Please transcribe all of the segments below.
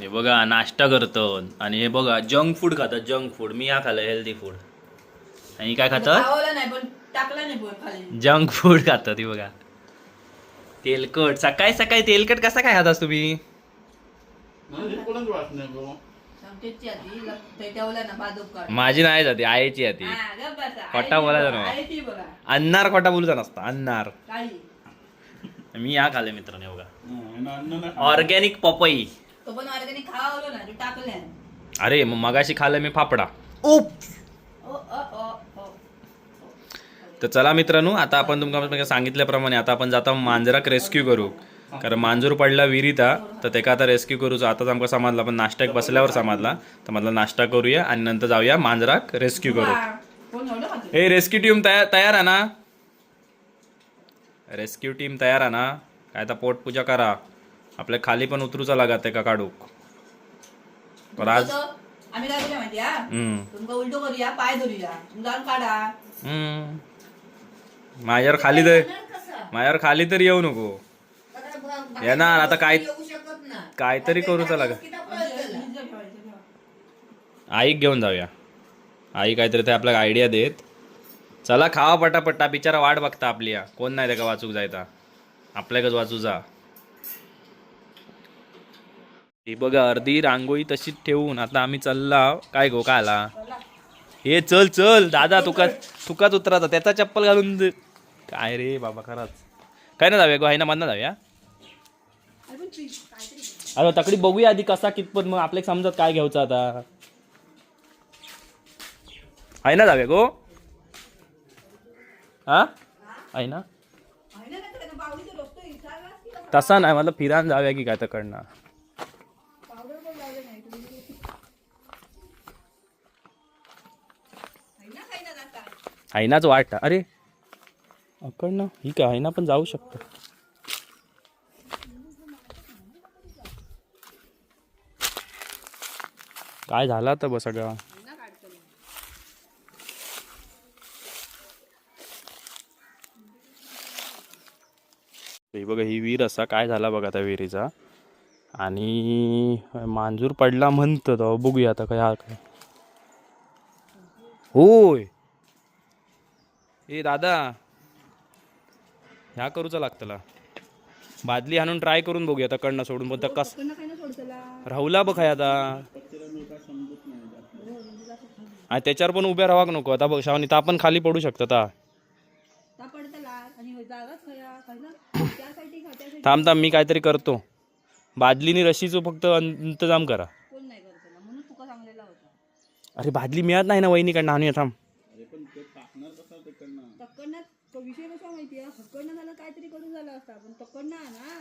हे बघा नाश्ता करतो. आणि हे बघा जंक फूड खातात जंक फूड मी हा खाल्लं हेल्दी फूड आणि काय खातात खावला नाही पण टाकला नाही पण खाली. जंक फूड खातात हे बघा. तेलकट. सकाळी सकाळी तेलकट कसा काय खातास तुम्ही? ना काढ. माझी नाही जाते आईची आहे ती हा, गप्प बसा. खोटा बोलायचा बघा अन्नार खोटा बोलूचा नसता अन्नार. मी हा खाल्ले मित्रांनो हे बघा. ऑर्गॅनिक पपई तो पण वर्गाने खावलो ना तू टाकल्या अरे मग मगाशी खाल्लं मी फाफडा उप ओ ओ ओ ओ. तर चला मित्रांनो आता आपण तुमका सांगितल्याप्रमाणे आता आपण जाता मांजराक रेस्क्यू करू. कारण मांजूर पडला विहिरीता तर तेका आता रेस्क्यू करूचो आताच आमका समजला पण नाश्त्याक बसल्यावर समजला. तर म्हटलं नाश्ता करूया आणि नंतर जाऊया मांजराक रेस्क्यू करू. ए रेस्क्यू टीम तयार तयार आहे ना? रेस्क्यू टीम तयार आहे ना? काय तर पोटपूजा करा. आपल्या खाली पण उतरूचा लागत ते का काढूक? पण आज आम्ही काय करूया माहिती हा हम्म. तुमका उलटो करूया पाय धरूया. तुम्ही जाऊन काढा. हम्म. माझ्यावर खाली तर माझ्यावर खाली तर येऊ नको. येणार आता काय काहीतरी करूचा लाग आईक घेऊन जाऊया. आई काहीतरी ते आपल्याला आयडिया देत. चला खावा पटापट्टा बिचारा वाट बघता आपली. या. कोण नाही त्याका वाचूक जायता आपल्याकच वाचू जा ही बघा अर्धी रांगोळी तशीच ठेवून आता आम्ही चालला. काय गो काय आला? हे चल चल दादा तुका तुकाच उतराचा त्याचा चप्पल घालून दे. काय रे बाबा खरंच. काय ना जाऊया गो आहे ना मधनं जाऊया? अरे हो, तकडी बघूया आधी कसा कितपत मग आपल्या समजत काय घ्यायचं आता. आहे ना जाऊया गो. हा? आहे ना तसा नाही मला फिरान जाऊया की काय तकडनं नाच वाट. अरे. अकडनं ही काय आहे ना पण जाऊ शकतो. काय झाला तर बस सगळा? हे बघा ही विहीर असा काय झाला बघा त्या विहिरीचा. आणि मांजूर पडला म्हणतं तो. बघूया आता काय हा काय. होय. ए दादा. ह्या करूचा लागतला. बादली हाणून ट्राय करून बघूया आता कडनं सोडून बघ कस राहुला बघ आता. आणि त्याच्यावर पण उभ्या राहाक नको. आता बघ शावनी आपण खाली पडू शकतो आता थांब थांब मी काहीतरी करतो. बादलीनी रशीचं फक्त इंतजाम करा. अरे बादली मिळत नाही ना वहिनीकडनं. आणूया थांब. तक्कडनं तो विषय कसा माहितीये हक्कडनं झालं काहीतरी करून झालं असता. पण तक्कडनं आहे ना?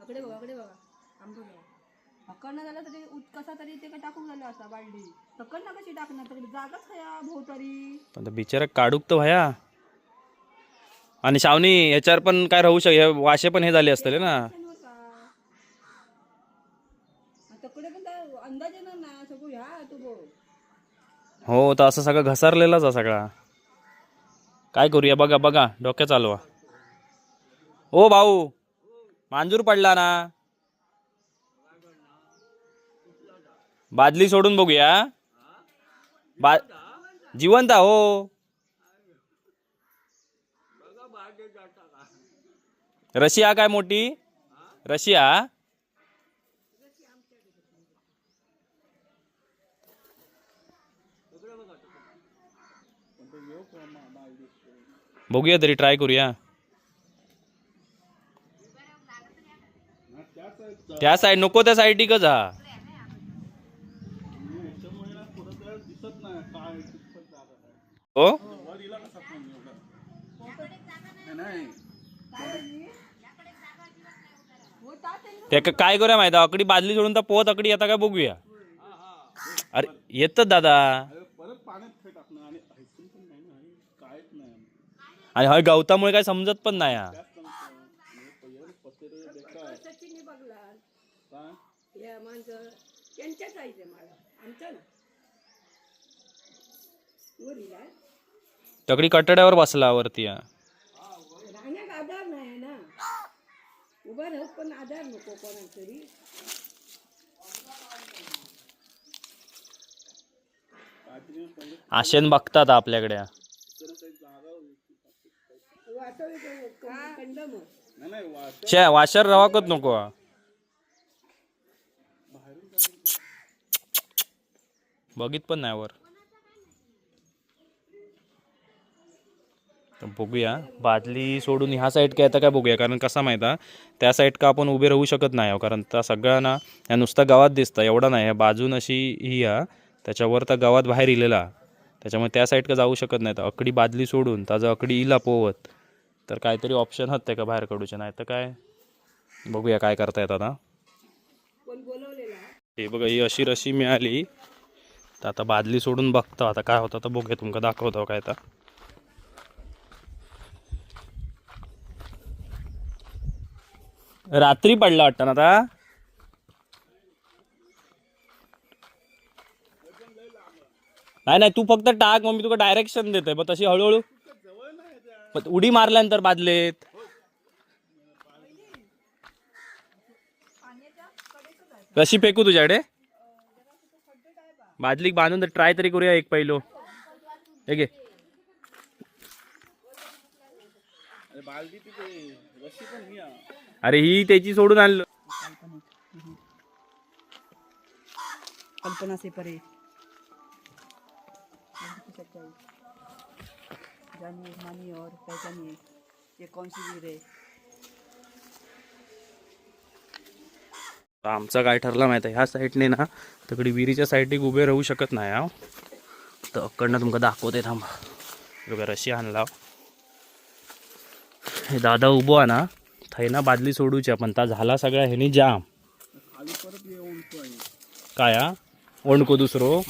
अकडे बघा अकडे बघा. आंबो बघा हक्कडनं झालं तरी उत कसा तरी ते टाकून झालं असता बालडी. तक्कडनं कशी टाकणार? तरी जागाच खया भोवतरी पण बिचारा काढूक तर व्हाया. आणि शावनी याच्यावर पण काय राहू शक वाशे पण हे झाले असतले ना? अंदाज येणार सगळं ह्या तू हो तर असं सगळं घसरलेलाच आहे सगळा. काय करूया? बघा बघा. डोक्या चालवा. ओ भाऊ मांजूर पडला ना? बादली सोडून बघूया. बा जिवंत हो रशिया काय मोठी? रशिया? बघूया तरी ट्राय करूया. त्या साईड नको त्या साईडीकच हा हो? त्या काय करूया माहिती अकडी बादली सोडून तर पोहत अकडी आता काय बघूया. अरे येतात दादा. आणि हा गवतामुळे काय समजत पण नाही हा. तगडी कटड्यावर बसला वरती आधार नाही ना उभा राहू पण आधार नको कोणा तरी आशेन बघतात आपल्याकडे छे वाशर रवाकच नको. बघित पण नाही वर. बघूया. बादली सोडून ह्या साईड काय आता काय बघूया? कारण कसा माहिती आहे त्या साईड का आपण उभे राहू शकत नाही कारण त्या सगळ्यांना ह्या नुसता गावात दिसतं. एवढा नाही. ह्या बाजून अशी ही हा. त्याच्यावर त्या गावात बाहेर इलेला. त्याच्यामुळे त्या साईड का जाऊ शकत नाही तर अकडी बादली सोडून. ताजा अकडी इला पोवत. तर काहीतरी ऑप्शन आहेत का बाहेर काढूचे? नाही तर काय? बघूया काय करता येत आता हे बघा ही अशी रशी मिळाली. तर आता बादली सोडून बघतो. आता काय होतं तर बघूया. तुमका दाखवतो काय आता रात्री पडला वाटतं ना आता? नाही नाही तू फक्त टाक. मग मी तुला डायरेक्शन देते मग तशी हळूहळू पण उडी मारल्यानंतर बादलेत. कशी फेकू तुझ्याकडे? बादलीक बांधून तर ट्राय तरी करूया एक पहिलो हे घे. अरे ही त्याची सोडून आणलं. कल्पना से परे. जानिए मानिए और पहचानिए ये कौन सी वीर है आमचं काय ठरलं माहिती आहे? ह्या साईडने ना तिकडे विहिरीच्या साईडने उभे राहू शकत नाही हा. तर अकडनं तुमका दाखवते थांबा. बघा रशी आणला. हे दादा उभो आहे ना थंय ना बादली सोडूची पण ता झाला सगळ्या ह्यानी जाम. काय हा? ओणको दुसरो?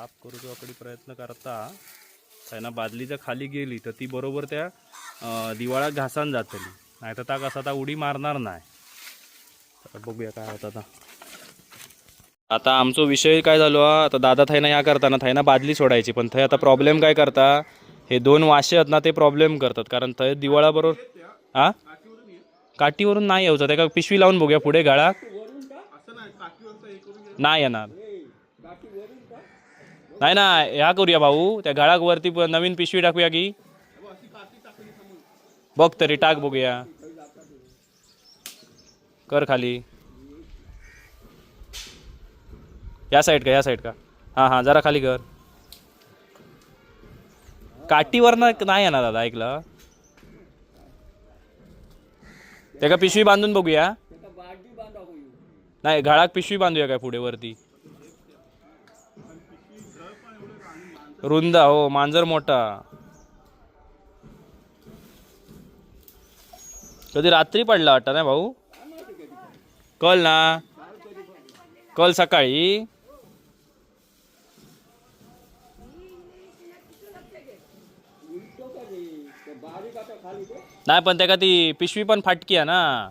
साफ करूचो प्रयत्न करता. त्यांना बादली जर खाली गेली तर ती बरोबर त्या दिवाळ्यात घासान जातली नाही तर ता कसा आता उडी मारणार नाही. तर बघूया काय होतं आता. आता आमचो विषय काय झालो हा, आता दादा थैना या करताना थैना बादली सोडायची. पण थंय आता प्रॉब्लेम काय करता? हे दोन वाशे आहेत ना ते प्रॉब्लेम करतात. कारण थंय दिवाळा बरोबर हा काठीवरून नाही यायचं त्या पिशवी लावून बघूया पुढे गाळा. नाही येणार. नाही ना ह्या करूया भाऊ. त्या गळाक वरती नवीन पिशवी टाकूया की. बघ तरी टाक बघूया. कर खाली. या साईड का या साईड का? हां हां जरा खाली कर. काठीवर नाही येणार दादा ऐकलं? ते का पिशवी बांधून बघूया? नाही घाळाक पिशवी बांधूया काय पुढे वरती? रुंदा हो मांजर मोठा. कधी रात्री पडला वाटतं ना भाऊ? कल ना. कल सकाळी. नाही पण त्याका ती पिशवी पण फाटकी आहे ना.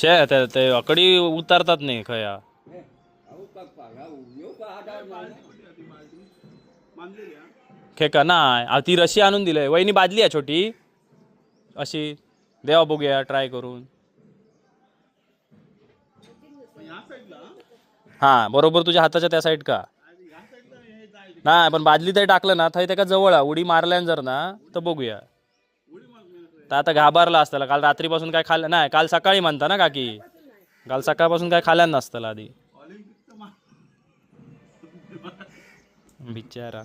शे ते ते अकडी उतारतात नाही खया खेका नाही ती रशी आणून दिलंय वहिनी बादली आहे छोटी अशी देवा बघूया ट्राय करून हा बरोबर तुझ्या हाताच्या त्या साईड का नाही पण बादली तरी टाकलं ना थंय त्याका जवळ उडी मारल्यान जर ना तर बघूया तर आता घाबरला असताला. काल रात्रीपासून काय खाल्लं नाही काल सकाळी म्हणता ना काकी. काल सकाळपासून काय खाल्ल्यान नसतं आधी. बिचारा.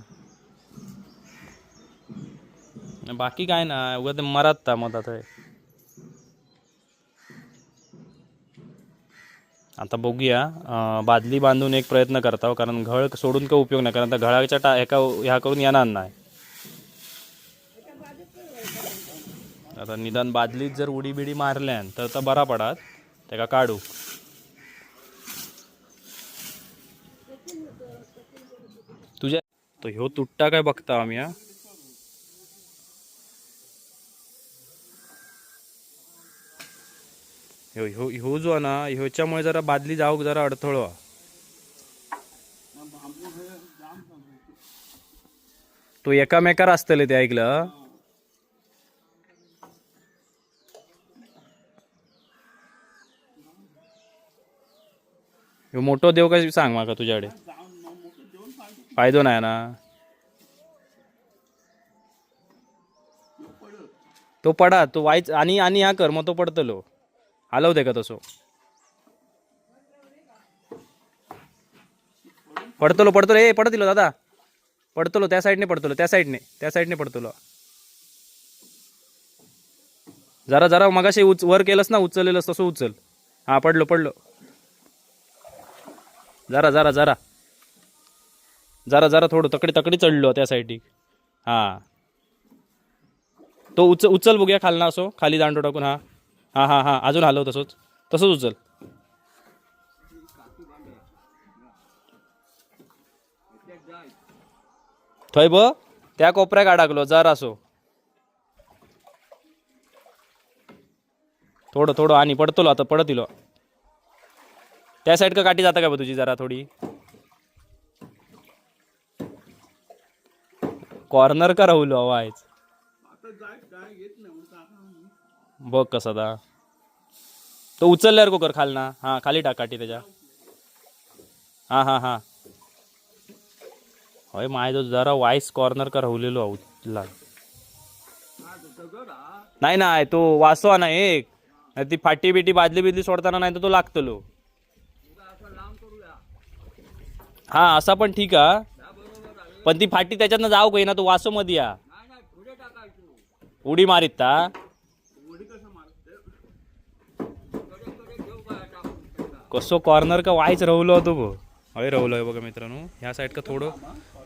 बाकी काय ना उगा ते मरत मत आता आता बघूया बादली बांधून एक प्रयत्न करता हो, कारण घळ सोडून काही उपयोग नाही कारण आता घळाच्या टा ह्या करून येणार नाही. आता निदान बादलीत जर उडी बिडी मारल्यान तर तर बरा पडात. त्याका काढू. तुझ्या तो ह्यो तुट्टा काय बघता आम्ही हा? ह्यो ह्यो ह्यो जो ना ह्योच्यामुळे जरा बादली जाऊक जरा अडथळो तो एकामेकार असतले ते ऐकलं. ह्यो मोठो देव काय सांग माका तुझ्याकडे? फायदो नाही ना. तो पडा तो वाईच आणि आणि हा कर मग तो पडतलो हलवते का तसो. पडतलो पडतलो ए पडतलो दादा. पडतलो त्या साईडने पडतलो त्या साईडने त्या साईडने पडतलो जरा जरा मगाशी उच वर केलंस ना उचललेलंस तसं उचल. हा पडलो पडलो. जरा जरा जरा. जरा जरा थोडं तकडी तकडी चढलो त्या साईडी हां. तो उच उचल बघूया खालना असो खाली दांडो टाकून हा. हां हां हां. अजून हलव तसंच. तसंच उचल. थंय ब त्या कोपऱ्याक अडकलो जर असो. थोडं थोडं आणि पडतलो आता पडत इलो त्या साईड का काठी जाता का बा तुझी जरा थोडी? कॉर्नर का राहुलो आवाज बघ कसा दा. तो उचलल्यावर को कर खाल ना. हा खाली टाक काठी त्याच्या. हा हा हा. होय माय तो जरा वाईस कॉर्नर का राहुलेलो आहो उचला नाही नाही तो वाचवा ना एक. नाही ती फाटी बिटी बादली बिदली सोडताना नाही तर तो लागतलो. हा असा पण ठीक हा पण ती फाटी त्याच्यातनं जाऊ काही ना तो वासो मध्ये या. उडी मारीत ता. कसो कॉर्नर का वाईच रवलो होतो भो हय रवलो आहे बघा मित्रांनो. ह्या साईड का थोडं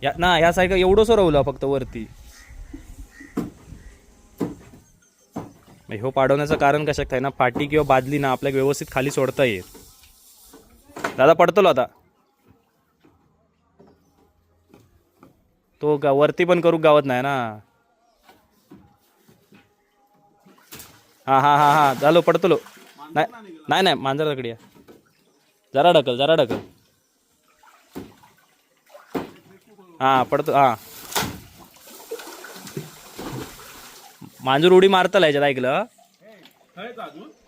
या ना ह्या साईड का एवढंसं रवलं फक्त वरती. हो ह्यो पाडवण्याचं कारण कशात आहे ना? फाटी किंवा बादली ना आपल्याला व्यवस्थित खाली सोडता येत दादा पडतलो आता. तो गा वरती पण करू गावत नाही ना? हा हा हा हा. झालो पडतलो. नाही नाही नाही मांजर या. जरा ढकल जरा ढकल. हा पडतो हा. मांजूर उडी मारतला याच्यात ऐकलं?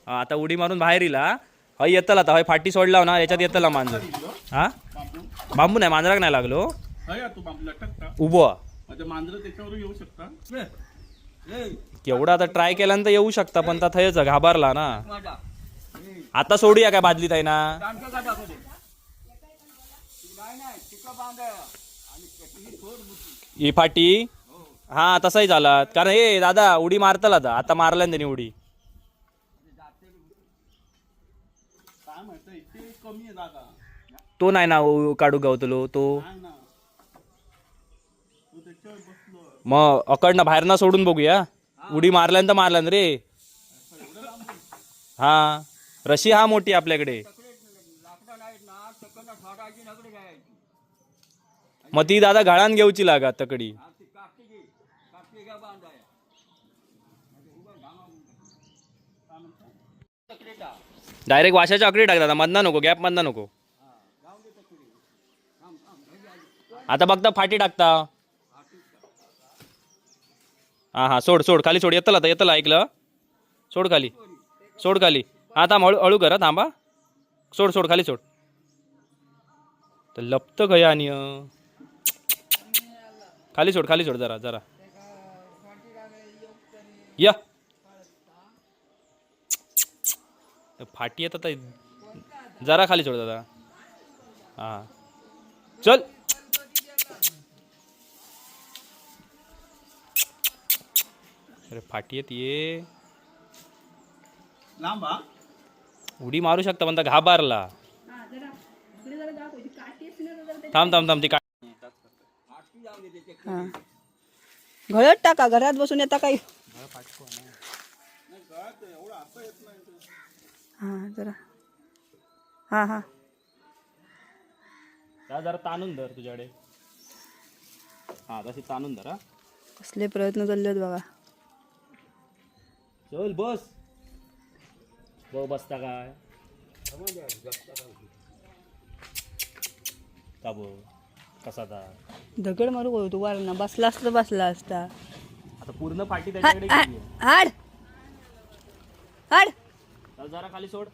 हा, आता उडी मारून बाहेर येला हय येतला आता. हय फाटी सोडला ना याच्यात येतला मांजर. हा? बांबू नाही मांजराक नाही लागलो. उभो म्हणजे मांजरं त्याच्यावर येऊ शकता? केवढा आता ट्राय केल्यानंतर येऊ शकता पण आता थयच घाबरला ना. आता सोडूया काय बादलीत आहे ना ही फाटी? हा तसाही झाला. कारण हे दादा उडी मारतला आता. आता मारला त्यांनी उडी. तो नाही ना उ- काढू गावतलो तो? नाही ना. तू त्याच्यावर बसलो मग अकडनं बाहेर ना सोडून बघूया. उडी मारल्यानंतर मारल्यान रे. हा. रशी हा मोठी आपल्याकडे. मग ती दादा घाळान घेऊची लागा तकडी. डायरेक्ट वाशाच्या अकडी टाक दादा. मधना नको गॅप मधना नको. आता बघता फाटी टाकता. हां हां सोड सोड खाली सोड येतला आता येतला ऐकलं? सोड खाली सोड खाली. हा थांब हळू हळू करा थांबा. सोड सोड खाली सोड. तर लपतं गया आणि खाली सोड खाली सोड जरा जरा. या. फाटी येतात जरा खाली सोड दादा. हां. चल. अरे फाटी येत ये. लांब हा. उडी मारू शकता पण घाबरला. हा जरा इकडे जरा दाखव ती काठी असते ना जरा त्याची- थांब थांब थांब ती का हा. घरात टाका घरात बसून येता काही. हा जरा. हा हा. जरा ताणून धर तुझ्याकडे. हा तशी ताणून धर हा. कसले प्रयत्न चालले आहेत बघा. चल बस ब बसता काय का बो कसा आता दगड मारू होतो वरना. बसला असता बसला असता. आता पूर्ण पाठी त्याच्याकडे हाड गेली हाड. हाड. चल जरा खाली सोड.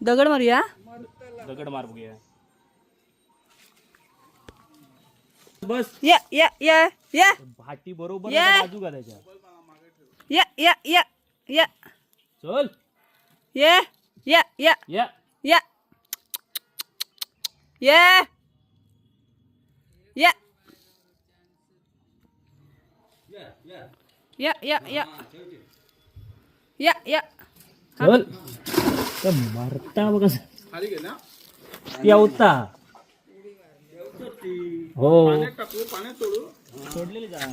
दगड मारूया? दगड मार बघूया. बस. या या या या. भाटी बरोबर ये. आता बाजू का त्याच्या या या या या. चल. या या या. या. या. या. या. या या या. या या. चल. तर मरता बघ. कसं गेला येवता हो. सोडलेली जा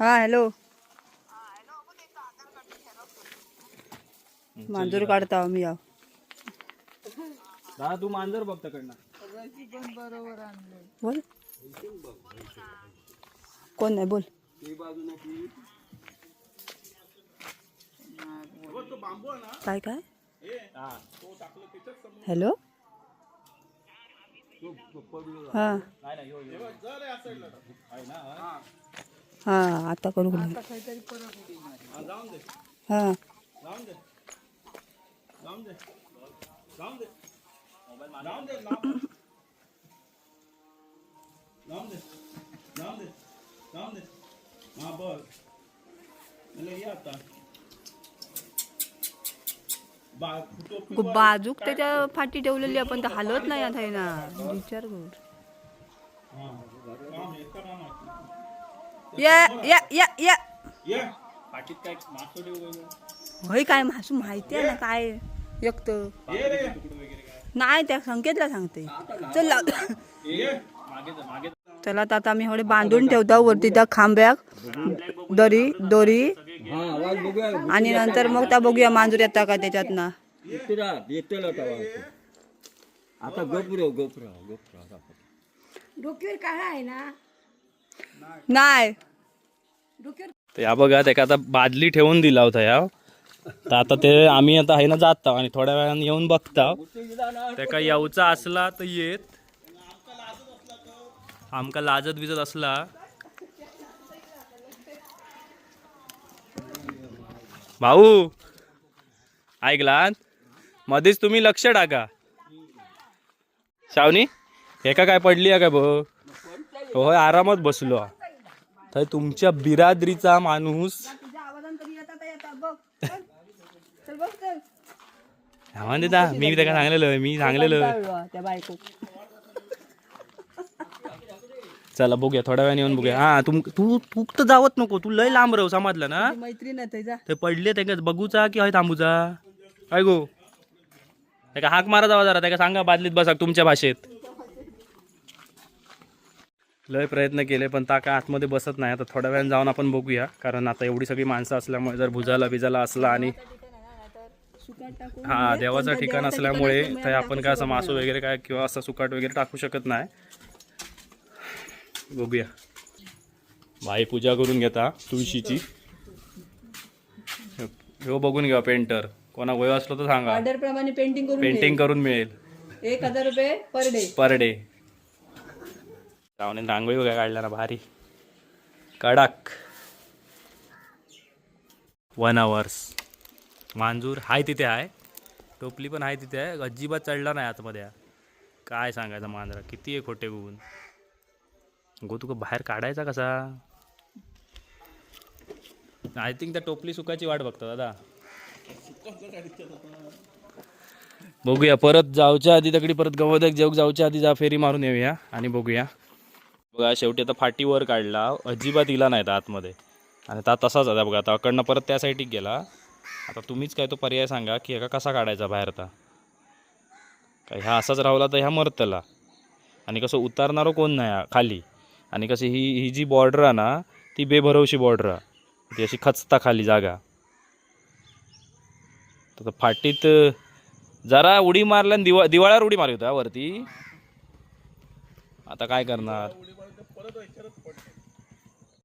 हा हॅलो मांजूर काढता मी याव दादा तू मांजर बघ तिकडनं. बोल. कोण नाही बोल. काय काय? हॅलो? हा. हा. आता करू हा हा. बर आता. बाजूक त्याच्या फाटी ठेवलेली आपण तर हलवत नाही आता हे ना. विचार कर. या या या या. काय मासो ठेवू वगैरे? होय काय मासू माहिती आहे ना काय रे. नाही त्या संकेतला सांगते. चल. चला आता आम्ही एवढे बांधून ठेवता वरती त्या खांब्याक दरी दोरी. आणि नंतर मग त्या बघूया मांजूर येता का त्याच्यात ना आता गोपुर गोपुर गोपुर डोक्यावर काय आहे ना? नाही. तर या बघा त्याका आता बादली ठेवून दिला होता या. तर आता ते आम्ही आता आहे ना जाता आणि थोड्या वेळाने येऊन बघता त्याका यावचा असला तर येत. आमका लाजत बिजत असला. भाऊ ऐकलात मध्येच तुम्ही लक्ष टाका. शावनी एका काय पडली आहे काय भाऊ? होय आरामात बसलो. तर तुमच्या बिरादरीचा माणूस. तुझ्या म्हणते मी त्याला सांगलेलं मी सांगलेलं त्या बायको चला बघूया थोड्या वेळाने येऊन बघूया. हा तुम तू तू तर जावत नको तू लय लांब राहू समजलं ना? मैत्रीण आहे ते पडले त्या बघूचा की हय थांबूचा. काय गो. त्याका हाक मारा जावा जरा त्याका सांगा बादलीत बसा तुमच्या भाषेत. लय प्रयत्न केले पण ता काय आतमध्ये बसत नाही. आता थोड्या वेळाने जाऊन आपण बघूया कारण आता एवढी सगळी माणसं असल्यामुळे जर भुजाला बिजाला असला आणि हा देवाचं ठिकाण असल्यामुळे तर आपण काय असं मासू वगैरे काय किंवा असं सुकाट वगैरे टाकू शकत नाही. बघूया. भाई पूजा करून घेता तुळशीची. हो बघून घ्या पेंटर. कोणा वय असलो तर सांगा. ऑर्डर प्रमाणे पेंटिंग करून पेंटिंग करून मिळेल. एक हजार रुपये per day. Per day. Rawane रांगोळी वगैरे काढल्या ना भारी. कडक. वन आवर्स मांजूर हाय तिथे आहे टोपली पण आहे तिथे आहे अजिबात चढला नाही आतमध्ये. काय सांगायचं मांजरा? किती आहे खोटे गुण गो तुका बाहेर काढायचा कसा? आय थिंक त्या टोपली सुखाची वाट बघतो दादा. बघूया परत जाऊच्या आधी तकडी परत गवदक जेवक जाऊच्या आधी जा फेरी मारून येऊया आणि बघूया. बघा शेवटी आता फाटीवर काढला. अजिबात इला नाही आतमध्ये. आणि आता तसाच आता बघा आता अकडनं परत त्या साईडीक गेला. आता तुम्हीच काय तो पर्याय सांगा की एका कसा काढायचा बाहेर आता? काय ह्या असाच राहला तर ह्या मरतला. आणि कसं उतारणारो कोण नाही हा खाली. आणि कशी ही ही जी बॉर्डर आहे ना ती बेभरवशी बॉर्डर आहे. ती अशी खचता खाली जागा. तर फाटीत जरा उडी मारल्या आणि दिवा दिवाळ्यावर उडी मारली होता वरती. आता काय करणार?